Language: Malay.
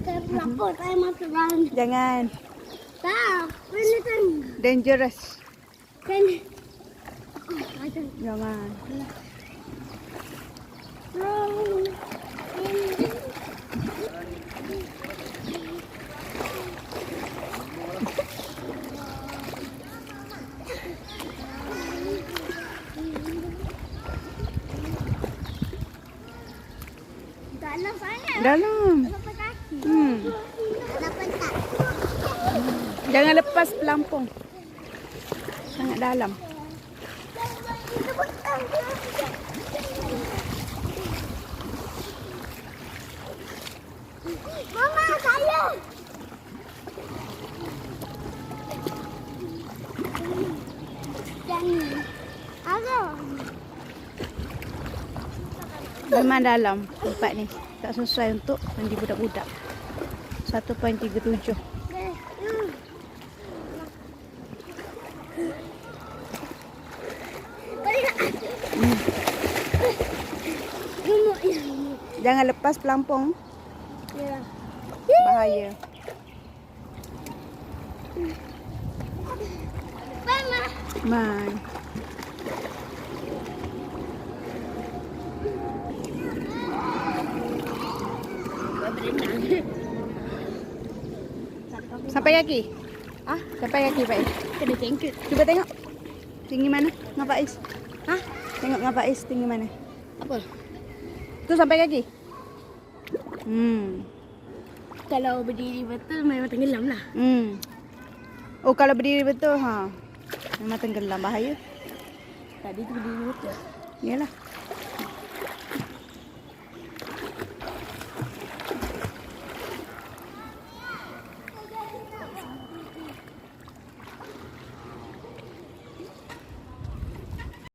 Saya masuk dalam? Jangan. Tak, benda kan. Dangerous. Kan. Jangan. Dalam sangat. Dalam. Hmm. Jangan lepas pelampung. Sangat dalam. Mama, saya. Jangan. Ada. Memang dalam tempat ni. Tak sesuai untuk mandi budak-budak. 1.37. Boleh tak? Gemuk. Jangan lepas pelampung. Ya. Bahaya. Mama. Mai. Sampai kaki? Ah, sampai kaki Faiz. Kena cengkut. Cuba tengok. Tinggi mana? Ngapa Faiz? Hah? Tengok ngapa Faiz tinggi mana? Apa? Tu sampai kaki? Hmm. Kalau berdiri betul memang tenggelam lah. Hmm. Oh, kalau berdiri betul ha. Memang tenggelam bahaya. Tadi tu berdiri betul. Yalah.